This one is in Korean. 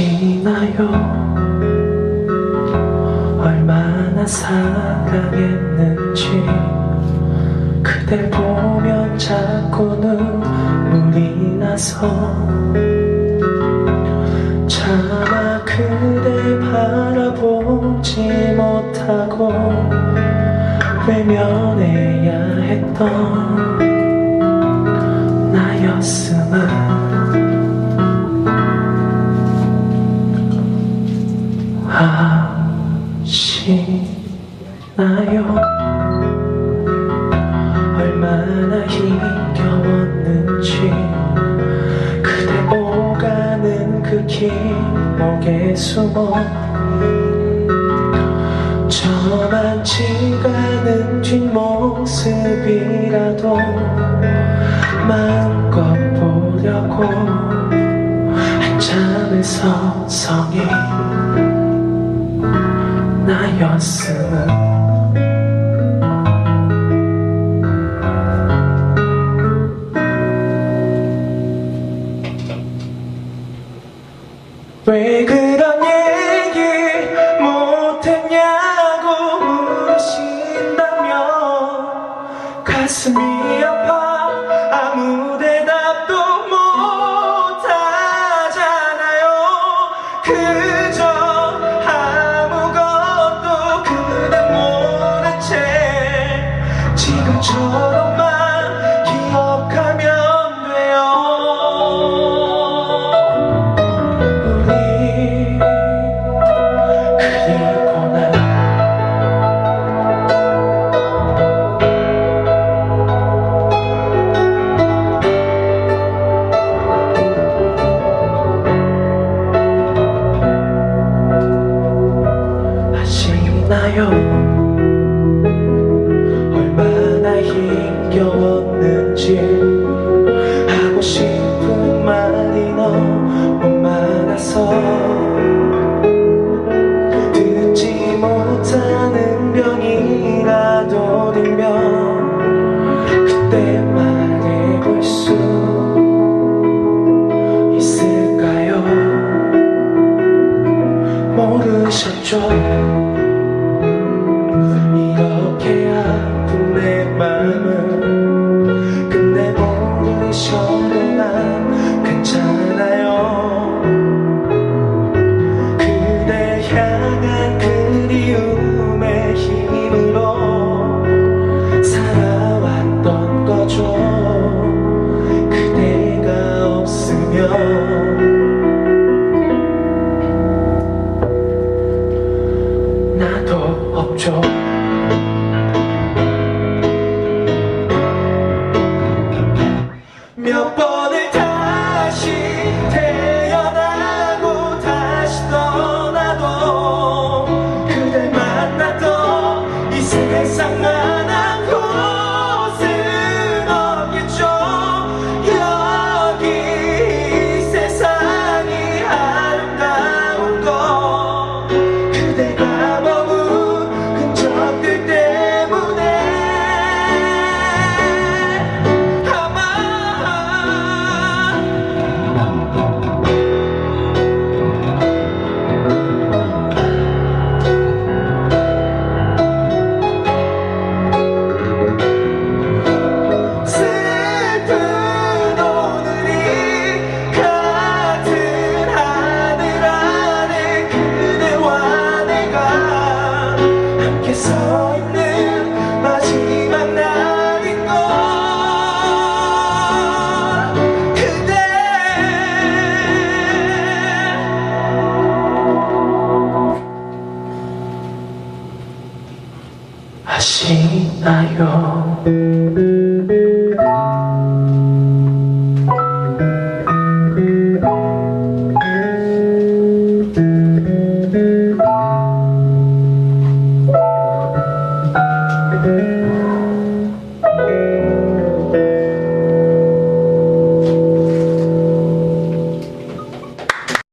아시나요. 얼마나 사랑했는지 그댈 보면 자꾸 눈물이 나서 차마 그댈 바라보지 못하고 외면해야 했던 숨어. 저만 지가는 뒷모습이라도 마음껏 보려고 한참을 서성이 나였음은 가슴이 아파. 아무 대답도 못하잖아요. 그 아시나요. 얼마나 힘겨웠는지 하고 싶은 말이 너무 많아서 듣지 못하는 병이라도 들면 그때 말해볼 수 있을까요? 모르셨죠 이렇게 아픈 내 근데 모르셔도 난 지나요.